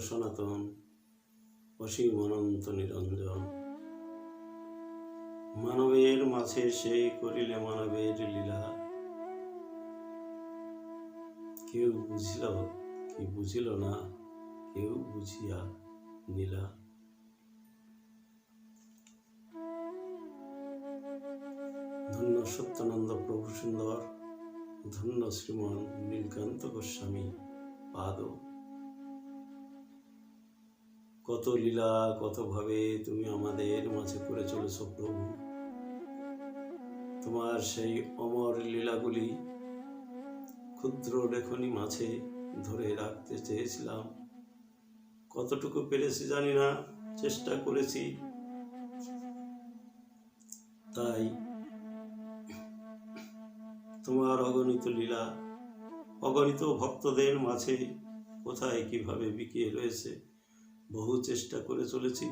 সনাতন, অসীম অনন্ত নিরঞ্জন। মানবের মাঝে সেই করিলে মানবের লীলা। কেউ বুঝিল কি বুঝিল না, কেউ বুঝিয়া নীলা। ধন্য সত্যানন্দ প্রভু সুন্দর ধন্য শ্রীমন নীলকান্ত গোস্বামী, পাদ। কত লীলা, কত ভাবে তুমি আমাদের মাঝে করে চলেছ প্রভু। তোমার সেই অমর লীলাগুলি ক্ষুদ্র লেখনী মাঝে ধরে রাখতে চেয়েছিলাম। কতটুকু পেরেছি জানি না, চেষ্টা করেছি। তাই তোমার অগণিত লীলা, অগণিত ভক্তদের মাঝে কোথায় কীভাবে বিকিয়ে রয়েছে? বহু চেষ্টা করে চলেছি।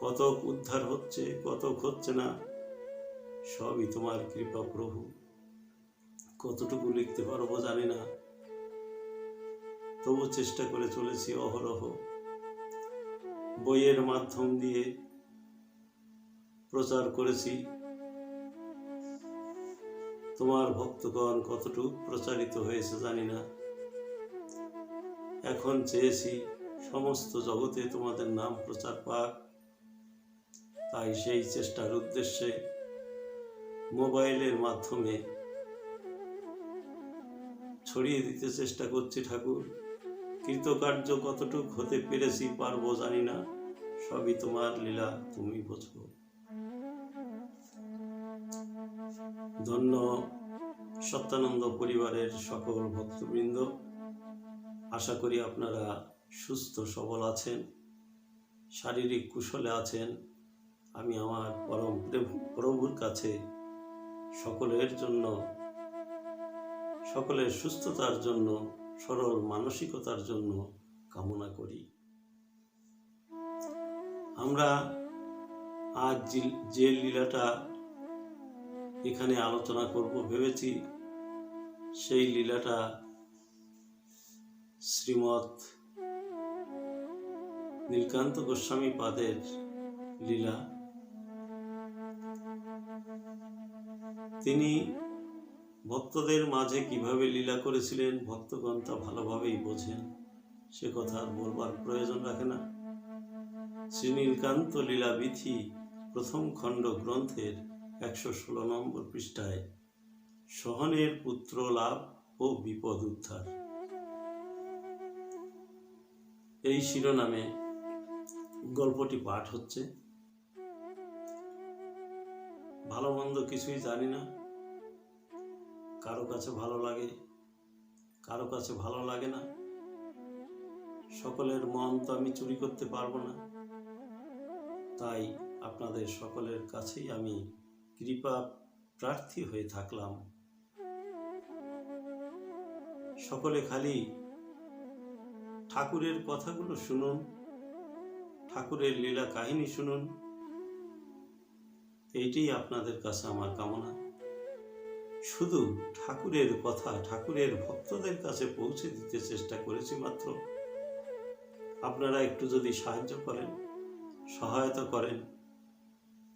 কতক উদ্ধার হচ্ছে, কতক হচ্ছে না, সবই তোমার কৃপা প্রভু। কতটুকু লিখতে পারব জানি না। তবু চেষ্টা করে চলেছি অহরহ। বইয়ের মাধ্যম দিয়ে প্রচার করেছি। তোমার ভক্তগণ কতটুকু প্রচারিত হয়েছে জানি না। এখন চেয়েছি সমস্ত জগতে তোমাদের নাম প্রচার পাক। তাই সেই চেষ্টার উদ্দেশ্যে মোবাইলের মাধ্যমে ছড়িয়ে দিতে চেষ্টা করছি ঠাকুর। কৃতকার্য কতটুক হতে পেরেছি পারব জানি না। সবই তোমার লীলা, তুমি বোঝো। ধন্য সত্যানন্দ পরিবারের সকল ভক্তবৃন্দ। আশা করি আপনারা সুস্থ, সবল আছেন, শারীরিক কুশলে আছেন। আমি আমার পরম প্রভুর কাছে সকলের জন্য, সকলের সুস্থতার জন্য, সরল মানসিকতার জন্য কামনা করি। আমরা আজ যে- লীলাটা এখানে আলোচনা করব, ভেবেছি, সেই লীলাটা শ্রীমৎ নীলকান্ত গোস্বামী পাদের লীলা। তিনি ভক্তদের মাঝে কীভাবে লীলা করেছিলেন ভক্তগণ তা ভালোভাবেই বোঝেন। সে কথা বলবার প্রয়োজন রাখে না। শ্রী নীলকান্ত লীলা বিথি প্রথম খণ্ড গ্রন্থের একশো ষোলো নম্বর পৃষ্ঠায়, সহনের পুত্র লাভ ও বিপদ উদ্ধার। এই শিরোনামে গল্পটি পাঠ হচ্ছে। ভালো মন্দ কিছুই জানি না। কারও কাছে ভালো লাগে, কারও কাছে ভালো লাগে না। সকলের মন তো আমি চুরি করতে পারব না। তাই আপনাদের সকলের কাছেই আমি কৃপা প্রার্থী হয়ে থাকলাম। সকলে খালি ঠাকুরের কথাগুলো শুনুন। ঠাকুরের লীলা কাহিনী শুনুন। এইটাই আপনাদের কাছে আমার কামনা। শুধু ঠাকুরের কথা, ঠাকুরের ভক্তদের কাছে পৌঁছে দিতে চেষ্টা করেছি মাত্র। আপনারা একটু যদি সাহায্য করেন, সহায়তা করেন,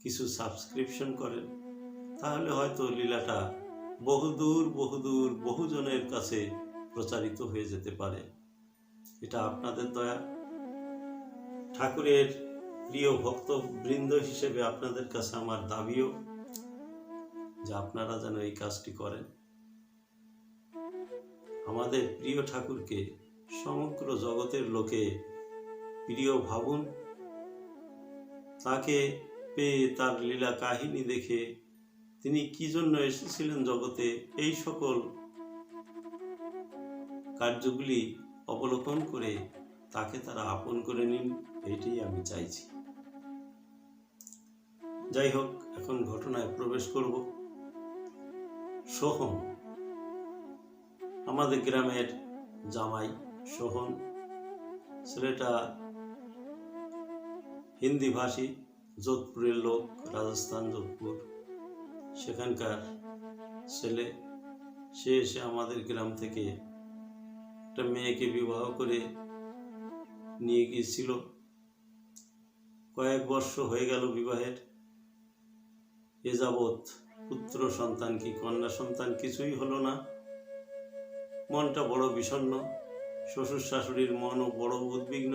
কিছু সাবস্ক্রিপশন করেন, তাহলে হয়তো লীলাটা বহুদূর বহুদূর, বহুজনের কাছে প্রচারিত হয়ে যেতে পারে। এটা আপনাদের দয়া। ঠাকুরের প্রিয় ভক্ত বৃন্দ হিসেবে আপনাদের কাছে আমার দাবিও যে আপনারা যেন এই কাজটি করেন। আমাদের প্রিয় ঠাকুরকে সমগ্র জগতের লোকে প্রিয় ভাবুন। তাকে পেয়ে তার লীলা কাহিনী দেখে তিনি কি জন্য এসেছিলেন জগতে, এই সকল কার্যগুলি অবলোকন করে তাকে তারা আপন করে নিন। এটাই আমি চাইছি। যাই হোক এখন ঘটনায় প্রবেশ করব। সোহন আমাদের গ্রামের জামাই সোহন ছেলেটা হিন্দি ভাষী যোধপুরের লোক, রাজস্থান, যোধপুর। সেখানকার ছেলে, সে এসে আমাদের গ্রাম থেকে একটা মেয়েকে বিবাহ করে নিয়ে গিয়েছিল। কয়েক বর্ষ হয়ে গেল বিবাহের। এ যাবৎ পুত্র সন্তান কি কন্যা সন্তান কিছুই হলো না। মনটা বড় বিষণ্ণ, শ্বশুর শাশুড়ির মনও বড় উদ্বিগ্ন।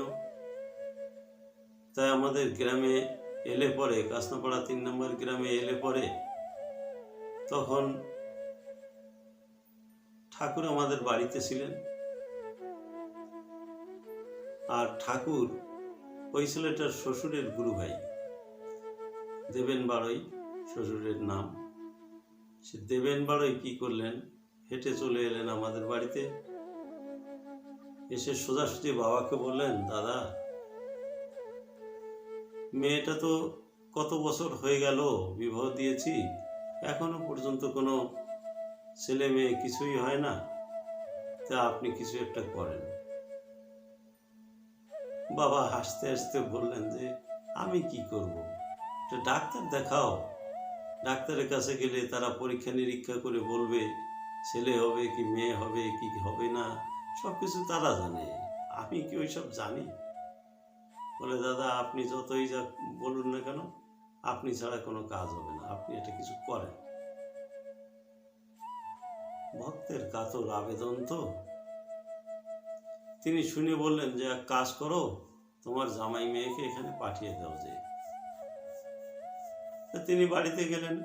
তাই আমাদের গ্রামে এলে পরে, কাসনাপাড়া তিন নম্বর গ্রামে এলে পরে তখন ঠাকুর আমাদের বাড়িতে ছিলেন। আর ঠাকুর ওই ছেলেটার শ্বশুরের গুরু ভাই। দেবেন বাড়ই শ্বশুরের নাম। সে দেবেন বাড়ই কি করলেন? হেঁটে চলে এলেন আমাদের বাড়িতে। এসে সোজাসুজি বাবাকে বললেন, দাদা, মেয়েটা তো কত বছর হয়ে গেল, বিবাহ দিয়েছি। এখনও পর্যন্ত কোনো ছেলে মেয়ে কিছুই হয় না। তা আপনি কিছু একটা করেন। বাবা হাসতে হাসতে বললেন যে, আমি কি করব? একটা ডাক্তার দেখাও। ডাক্তারের কাছে গেলে তারা পরীক্ষা নিরীক্ষা করে বলবে, ছেলে হবে কি মেয়ে হবে, কি হবে না সব কিছু তারা জানে। আমি কি ওইসব জানি? বলে, দাদা, আপনি যতই যা বলুন না কেন, আপনি ছাড়া কোনো কাজ হবে না। আপনি এটা কিছু করেন। ভক্তের কাতর আবেদন তো। তিনি শুনে বললেন, যে এক কাজ করো, তোমার জামাই মেয়েকে এখানে পাঠিয়ে দাও যে। তিনি বাড়িতে গেলেন।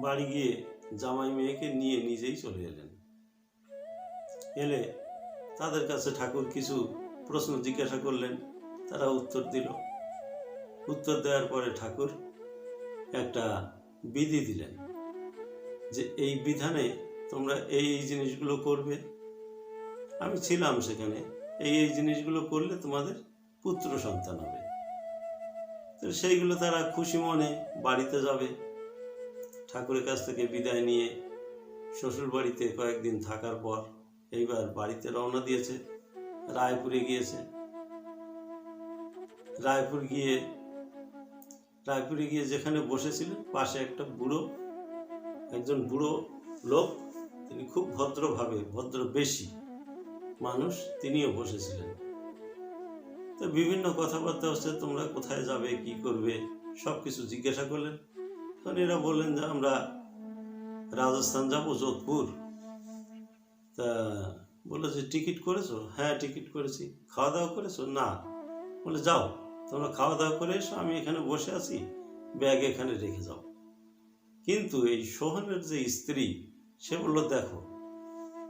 বাড়ি গিয়ে জামাই মেয়েকে নিয়ে নিজেই চলে এলেন। এলে তাদের কাছে ঠাকুর কিছু প্রশ্ন জিজ্ঞাসা করলেন। তারা উত্তর দিল। উত্তর দেওয়ার পরে ঠাকুর একটা বিধি দিলেন যে, এই বিধানে তোমরা এই জিনিসগুলো করবে আমি ছিলাম সেখানে। এই এই জিনিসগুলো করলে তোমাদের পুত্র সন্তান হবে। তো সেইগুলো তারা খুশি মনে বাড়িতে যাবে, ঠাকুরের কাছ থেকে বিদায় নিয়ে শ্বশুর বাড়িতে কয়েকদিন থাকার পর এইবার বাড়িতে রওনা দিয়েছে, রায়পুরে গিয়েছে। রায়পুর গিয়ে, রায়পুরে গিয়ে যেখানে বসেছিলেন, পাশে একটা বুড়ো, একজন বুড়ো লোক, তিনি খুব ভদ্রভাবে ভদ্র বেশি মানুষ তিনিও বসেছিলেন। তো বিভিন্ন কথাবার্তা হচ্ছে, তোমরা কোথায় যাবে, কি করবে সব কিছু জিজ্ঞাসা করলেন। তখন এরা বললেন যে, আমরা রাজস্থান যাব, যোধপুর। তা বলে যে, টিকিট করেছ? হ্যাঁ টিকিট করেছি। খাওয়া দাওয়া করেছ? না। বলে যাও, তোমরা খাওয়া দাওয়া করে এসো, আমি এখানে বসে আছি, ব্যাগ এখানে রেখে যাও। কিন্তু এই সোহনের যে স্ত্রী, সে বলল, দেখো,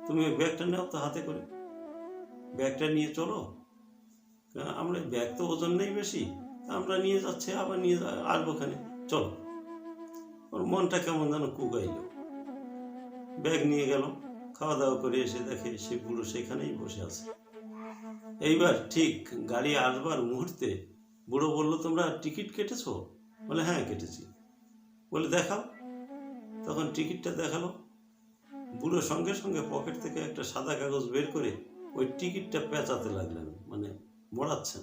তুমি ব্যাগটা নাও তো হাতে করে। ব্যাগটা নিয়ে চলো। আমরা ব্যাগ তো ওজন নেই বেশি আমরা নিয়ে যাচ্ছি, আবার নিয়ে আসব ওখানে। চলো। ওর মনটা কেমন যেন কুকাইল ব্যাগ নিয়ে গেল খাওয়া দাওয়া করে এসে দেখে সে বুড়ো সেখানেই বসে আছে। এইবার ঠিক গাড়ি আসবার মুহূর্তে বুড়ো বলল, তোমরা টিকিট কেটেছো? বলে হ্যাঁ কেটেছি। বলে, দেখাও। তখন টিকিটটা দেখাল। বুড়ো সঙ্গে সঙ্গে পকেট থেকে একটা সাদা কাগজ বের করে ওই টিকিটটা পেঁচাতে লাগলেন মানে মোড়াচ্ছেন।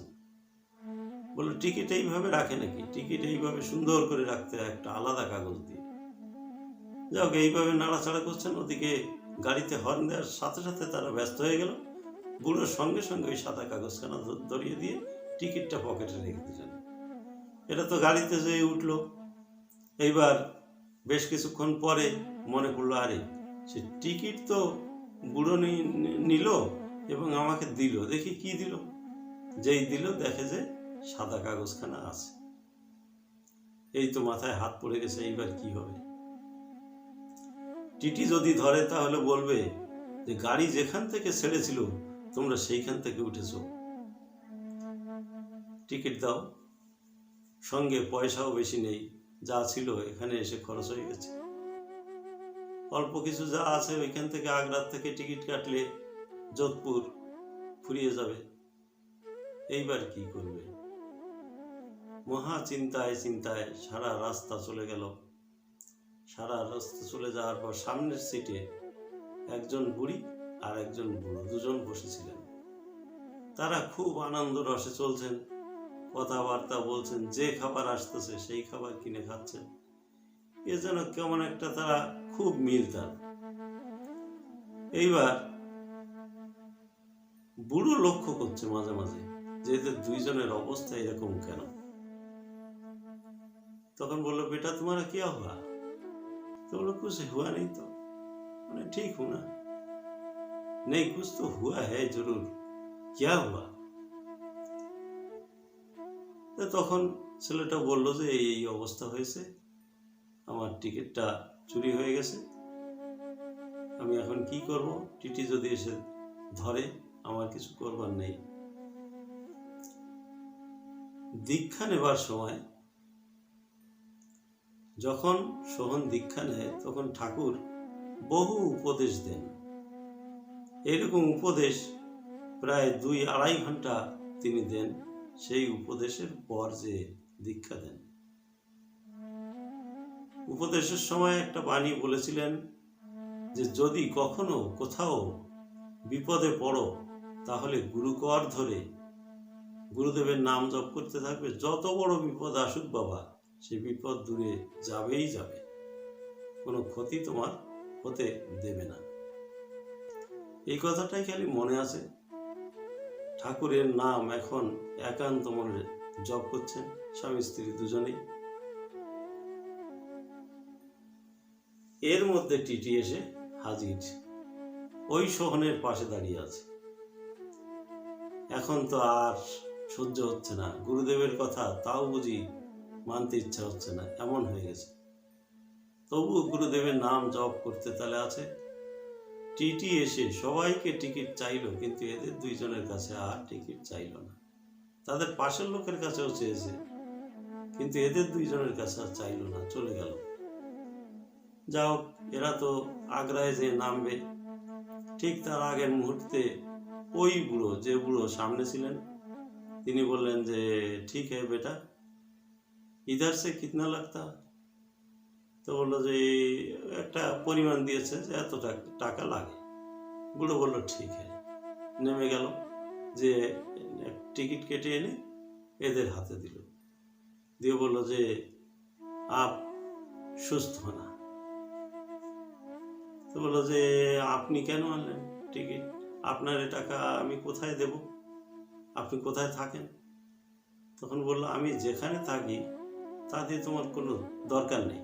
বলল, টিকিট এইভাবে রাখে নাকি? টিকিট এইভাবে সুন্দর করে রাখতে হয় একটা আলাদা কাগজ দিয়ে। যাক এইভাবে নাড়াচাড়া করছেন, ওদিকে গাড়িতে হর্ন দেওয়ার সাথে সাথে তারা ব্যস্ত হয়ে গেল। বুড়োর সঙ্গে সঙ্গে ওই সাদা কাগজখানা ধরিয়ে দিয়ে টিকিটটা পকেটে রেখে দিলেন। এটা তো গাড়িতে যেয়ে উঠল। এইবার বেশ কিছুক্ষণ পরে মনে পড়ল, আরে, সে টিকিট তো বুড়ো নিল? এবং আমাকে দিল। দেখি কি দিল। যেই দিল, দেখে যে সাদা কাগজখানা আছে। এই তো মাথায় হাত পড়ে গেছে, এইবার কি হবে? টিটি যদি ধরে, তাহলে বলবে যে, গাড়ি যেখান থেকে ছেড়েছিল, তোমরা সেইখান থেকে উঠেছ। টিকিট দাও। সঙ্গে পয়সাও বেশি নেই। যা ছিল, এখানে এসে খরচ হয়ে গেছে। অল্প কিছু যা আছে, ওইখান থেকে আগ্রার থেকে টিকিট কাটলে যোধপুর ফুরিয়ে যাবে। এইবার কি করবে? মহা চিন্তায় চিন্তায় সারা রাস্তা চলে গেল। সারা রাস্তা চলে যাওয়ার পর সামনের সিটে একজন বুড়ি আর একজন বুড়ো দুজন বসেছিলেন। তারা খুব আনন্দ রসে চলছেন, কথাবার্তা বলছেন, যে খাবার আসতেছে সেই খাবার কিনে খাচ্ছেন। এ যেন কেমন একটা তারা খুব মিল তার। এইবার বুড়ো লক্ষ্য করছে মাঝে মাঝে যে এদের দুইজনের অবস্থা এরকম কেন? তখন বলল, বেটা, তোমার কি হওয়া তো বলল, কুছ হুয়া নেই তো। মানে ঠিক হুনা নেই, কুছ তো হুয়া হ্যাঁ জরুর। কিয়া হুয়া? তখন ছেলেটা বলল যে এই অবস্থা হয়েছে। আমার টিকিটটা চুরি হয়ে গেছে। আমি এখন কি করব? টিটি যদি এসে ধরে আমার কিছু করবার নেই। দীক্ষা নেবার সময় যখন সোহন দীক্ষা নেয়, তখন ঠাকুর বহু উপদেশ দেন। এরকম উপদেশ প্রায় দুই আড়াই ঘণ্টা তিনি দেন, সেই উপদেশের পর যে দীক্ষা দেন। উপদেশের সময় একটা বাণী বলেছিলেন যে, যদি কখনো কোথাও বিপদে পড়ো তাহলে গুরুকর ধরে গুরুদেবের নাম জপ করতে থাকবে। যত বড় বিপদ আসুক বাবা, সে বিপদ দূরে যাবেই যাবে। কোনো ক্ষতি তোমার হতে দেবে না। এই কথাটাই খালি মনে আছে। ঠাকুরের নাম এখন একান্ত মনে জপ করছেন স্বামী, স্ত্রী দুজনেই। এর মধ্যে টিটি এসে হাজির। ওই সোহনের পাশে দাঁড়িয়ে আছে। এখন তো আর সহ্য হচ্ছে না। গুরুদেবের কথা তাও বুঝি মানতে ইচ্ছা হচ্ছে না, এমন হয়ে গেছে। তবু গুরুদেবের নাম জপ করতে তাহলে আছে। টিটি এসে সবাইকে টিকিট চাইলো, কিন্তু এদের দুইজনের কাছে আর টিকিট চাইলো না। তাদের পাশের লোকের কাছেও চেয়েছে, কিন্তু এদের দুইজনের কাছে আর চাইলো না, চলে গেল। যাও এরা তো আগ্রায় যে নামবে। ঠিক তার আগের মুহূর্তে ওই বুড়ো, যে বুড়ো সামনে ছিলেন, তিনি বললেন যে, ঠিক হ্যাঁ বেটা, ইধার সে কিতনা লাগতা? তো বলল যে একটা পরিমাণ দিয়েছে যে এত টাকা- লাগে। বুড়ো বলল, ঠিক হ্যাঁ। নেমে গেল, যে টিকিট কেটে এনে এদের হাতে দিল। দিয়ে বলল যে, আপ সুস্থ না তো বলল যে, আপনি কেন আনলেন টিকিট? আপনার এ টাকা আমি কোথায় দেব? আপনি কোথায় থাকেন? তখন বলল, আমি যেখানে থাকি, তাতে তোমার কোনো দরকার নেই।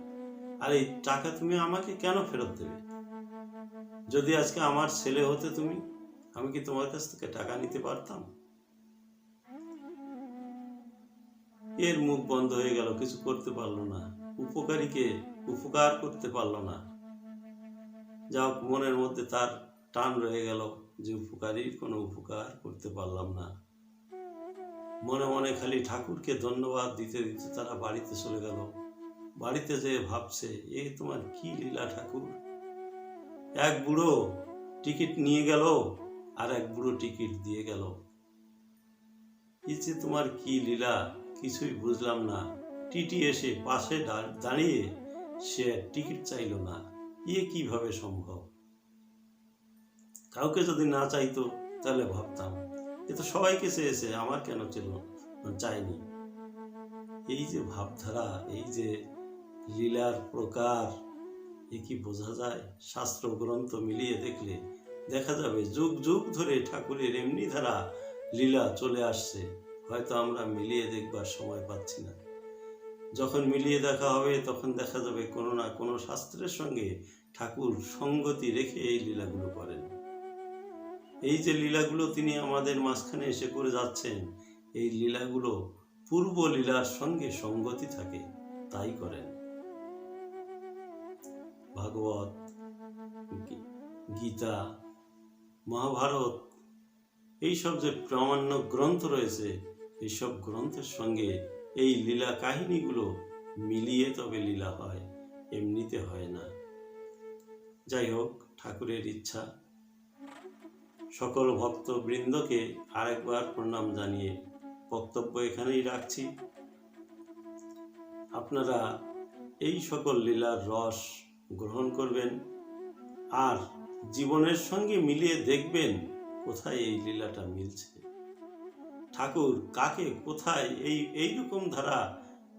আর এই টাকা তুমি আমাকে কেন ফেরত দেবে? যদি আজকে আমার ছেলে হতে তুমি, আমি কি তোমার কাছ থেকে টাকা নিতে পারতাম? এর মুখ বন্ধ হয়ে গেল, কিছু করতে পারল না। উপকারীকে উপকার করতে পারল না। যা মনের মধ্যে তার টান রয়ে গেল। যে উপকারীর কোনো উপকার করতে পারলাম না। মনে মনে খালি ঠাকুরকে ধন্যবাদ দিতে দিতে তারা বাড়িতে চলে গেল। বাড়িতে যে ভাবছে, এ তোমার কি লীলা ঠাকুর? এক বুড়ো টিকিট নিয়ে গেল আর এক বুড়ো টিকিট দিয়ে গেল। এই যে তোমার কি লীলা, কিছুই বুঝলাম না। টিটি এসে পাশে দাঁড়িয়ে সে টিকিট চাইলো না। ইয়ে কীভাবে সম্ভব? কাউকে যদি না চাইতো, তাহলে ভাবতাম, এ তো সবাইকে চেয়েছে, আমার কেন ছিল চাইনি। এই যে ভাবধারা, এই যে লীলার প্রকার, এ কি বোঝা যায়? শাস্ত্র গ্রন্থ মিলিয়ে দেখলে দেখা যাবে, যুগ যুগ ধরে ঠাকুরের এমনি ধারা লীলা চলে আসছে। হয়তো আমরা মিলিয়ে দেখবার সময় পাচ্ছি না। যখন মিলিয়ে দেখা হবে, তখন দেখা যাবে কোনো না কোনো শাস্ত্রের সঙ্গে ঠাকুর সঙ্গতি রেখে এই লীলাগুলো করেন। এই যে লীলাগুলো তিনি আমাদের মাঝখানে এসে করে যাচ্ছেন, এই লীলাগুলো পূর্ব লীলার সঙ্গে সঙ্গতি থাকে, তাই করেন। ভাগবত, গীতা, মহাভারত, এইসব যে প্রামাণ্য গ্রন্থ রয়েছে, এইসব গ্রন্থের সঙ্গে এই লীলা কাহিনীগুলো মিলিয়ে তবে লীলা হয়, এমনিতে হয় না। যাই হোক, ঠাকুরের ইচ্ছা। সকল ভক্ত বৃন্দকে আরেকবার প্রণাম জানিয়ে বক্তব্য এখানেই রাখছি। আপনারা এই সকল লীলার রস গ্রহণ করবেন আর জীবনের সঙ্গে মিলিয়ে দেখবেন কোথায় এই লীলাটা মিলছে। ঠাকুর, কাকে কোথায় এই এই রকম ধারা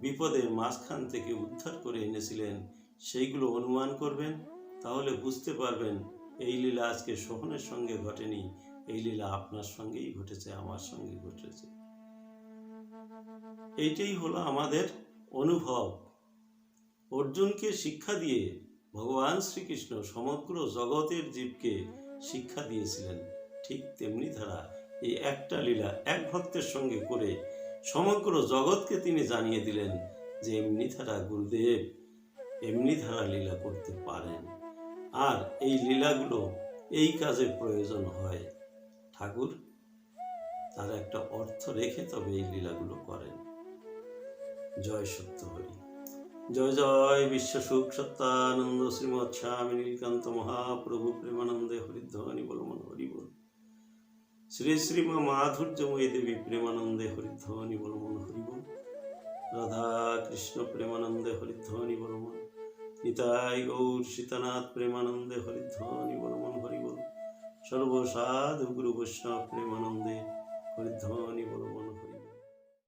বিপদের মাঝখান থেকে উদ্ধার করে এনেছিলেন, সেইগুলো অনুমান করবেন, তাহলে বুঝতে পারবেন এই লীলা আজকে সোহনের সঙ্গে ঘটেনি, এই লীলা আপনার সঙ্গেই ঘটেছে, আমার সঙ্গে ঘটেছে। এইটাই হলো আমাদের অনুভব। অর্জুনকে শিক্ষা দিয়ে ভগবান শ্রীকৃষ্ণ সমগ্র জগতের জীবকে শিক্ষা দিয়েছিলেন। ঠিক তেমনি ধারা এই একটা লীলা এক ভক্তের সঙ্গে করে সমগ্র জগৎকে তিনি জানিয়ে দিলেন যে এমনি ধারা গুরুদেব, এমনি ধারা লীলা করতে পারেন। আর এই লীলাগুলো এই কাজে প্রয়োজন হয়। ঠাকুর, তার একটা অর্থ রেখে তবে এই লীলাগুলো করেন। জয় সত্য হরি জয় জয় বিশ্ব সুখ সত্যানন্দ শ্রীমৎ স্বামী নীলকান্ত মহাপ্রভু প্রেমানন্দে হরিধ্বনি বলমন হরি বল শ্রী শ্রীমা মাধুর্যময়ী দেবী প্রেমানন্দে হরিধ্বনি বলমন হরি বল রাধা কৃষ্ণ প্রেমানন্দে হরিধ্বনি বলমন নিতাই গৌর সীতানাথ প্রেমানন্দে হরিধ্বনি বলমন হরি বল সর্বসাধু গুরু বৈষ্ণব প্রেমানন্দে হরিধ্বনি বল